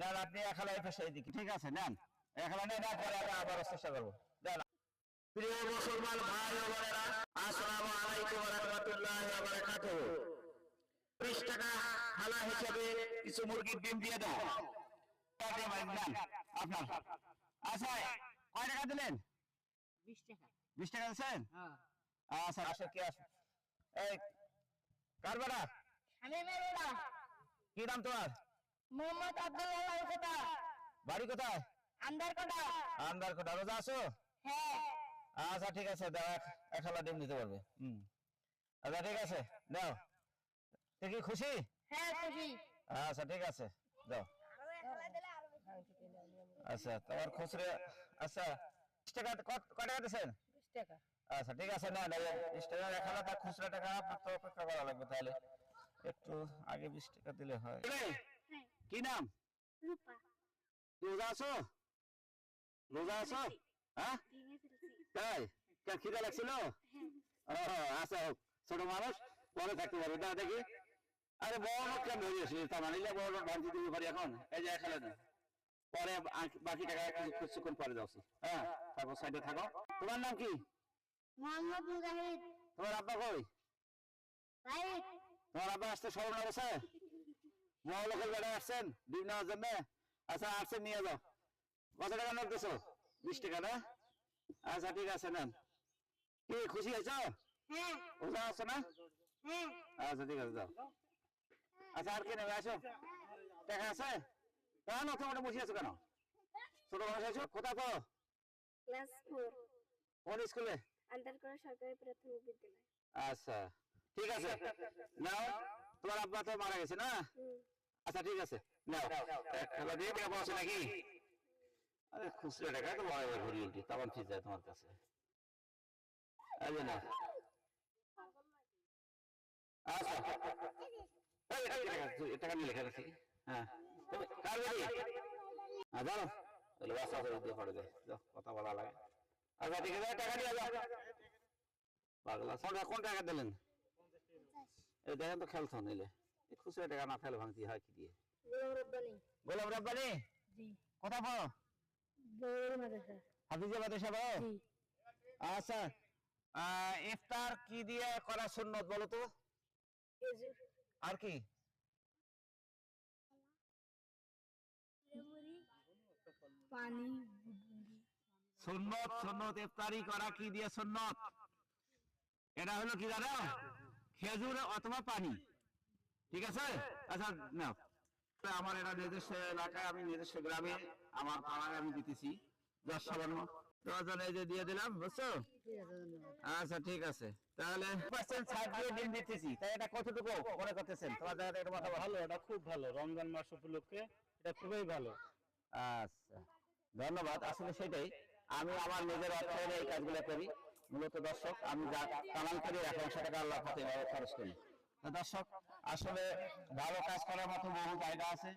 নেন আপনি এই পাশে এইদিকে ঠিক আছে নেন। এখানে নেন পরে আবার চেষ্টা করব। প্রিয় মুসলমান ভাই ও বোনেরা আসসালামু আলাইকুম রাহমাতুল্লাহি ওয়া বারাকাতুহু। 20 টাকা হালা হিসাবে কিছু মুরগির ডিম দিয়ে দাও টাকা ভাই নেন আপনার। আচ্ছা কয় টাকা দিলেন? বিশ টাকা। 20 টাকা দিয়েছেন হ্যাঁ। আচ্ছা আসো কি আসো? এই কারবারা আমি মেরুলা কি নাম তোমার? মোহাম্মদ আব্দুল্লাহ লালকোটা বাড়ি কোথায়? আন্দার কোটা রোজা আছো? হ্যাঁ। আচ্ছা ঠিক আছে দাও এক হালা ডিম দিতে পারবে। হুম। আচ্ছা ঠিক আছে দাও। তুই কি খুশি? হ্যাঁ খুশি। আচ্ছা ঠিক আছে দাও। আচ্ছা তোমার খুচরে আচ্ছা বিশ টাকা কত টাকা দিচ্ছেন বিশ টাকা। আচ্ছা ঠিক আছে না না বিশ টাকা হালা তার খুচরা টাকা আপনার তো অপেক্ষা করা লাগবে তাহলে। একটু আগে বিশ টাকা দিলে হয়। কি নাম? রূপা। রোজা আছো? রোজা আছো? হ্যাঁ? তাই খিদে লাগছিল? ও আচ্ছা হোক ছোট মানুষ পরে থাকতে পারবে। না দেখি। আরে বড় লোক কেন হয়ে গেছিস তা মানে বড় লোক ভাবছি তুমি পারি এখন? এই যে খেলে না। পরে বাকি টাকা কিছু- কিছুক্ষণ পরে যাচ্ছি হ্যাঁ তারপর সাইডে থাকো। তোমার নাম কি? মোহাম্মদ মুজাহিদ। তোমার আব্বা কই? তোমার আব্বা আসতে না বসে বড় আসছেন ডিম নেওয়ার জন্য আচ্ছা আসছেন নিয়ে যাও। কত টাকা নোট দিছো? বিশ টাকা না? আচ্ছা ঠিক আছে নেন। কি খুশি ওজা না? আচ্ছা ঠিক আছে যাও। আচ্ছা আর কে নেবে? আসো। টাকা আছে? কেন তোমার বসে আছো কেন? ছোট মানুষ আছো? কোথায় তো ক্লাস ফোর কোন স্কুলে? আন্দারকোড়া সরকারি প্রাথমিক বিদ্যালয়। আচ্ছা ঠিক আছে। নাও। তোমার আব্বা তো মারা গেছে না? আচ্ছা ঠিক আছে। নাও। এক খেলা দিয়ে টাকা পাওয়া নাকি? আরে খুচরা টাকা তো বড় ঘুরি উল্টি তখন ফিস যায় তোমার কাছে। এই না আচ্ছা। টাকা, তুই টাকা নিয়ে লেখা আছে। হ্যাঁ। তুমি কার বাড়ি? হ্যাঁ জানো তাহলে বাসা করে দিয়ে পড়ে দে। কথা বলা লাগে। আচ্ছা ঠিক আছে টাকা নিয়ে যাও। পাগলা কোন টাকা দিলেন? এই দেখেন তো খেলছো নিলে এই খুচরা টাকা না ফেলে ভাঙতি হয় কি দিয়ে? গোলাম রব্বানি। কথা বলো বৌর মাদ্রাসা। হাফিজাবাদ এসে বলো জি। আচ্ছা ইফতার কি দিয়ে করা সুন্নত বলো তো? আর কি? পানি সুন্নত সুন্নত ইফতারি করা কি দিয়ে সুন্নত? এটা হলো কি জানো? খেজুর অথবা পানি। ঠিক আছে? আচ্ছা নাও। আমার এটা নিজস্ব এলাকায় আমি নিজস্ব গ্রামে আমার পাড়ায় আমি দিতেছি। দশ সাবান্ন। দশজন এই যে দিয়ে দিলাম বুঝছ? ধন্যবাদ আচ্ছা ঠিক আছে। তাহলে পার্সেন্ট ছাড় দিয়ে ডিম দিতেছি। তাই এটা কতটুকু? মনে করতেছেন? তোমার জায়গাটা একটু ভালো ভালো এটা খুব ভালো। রমজান মাস উপলক্ষে এটা খুবই ভালো। আচ্ছা। ধন্যবাদ। আসলে সেটাই। আমি আমার নিজের অর্থায়নে এই কাজগুলো করি। মূলত দর্শক, আমি যা কামাই করি, এক অংশ টাকা আল্লাহ পথে খরচ করি। তো দর্শক, আসলে ভালো কাজ করার মতো বহু জায়গা আছে।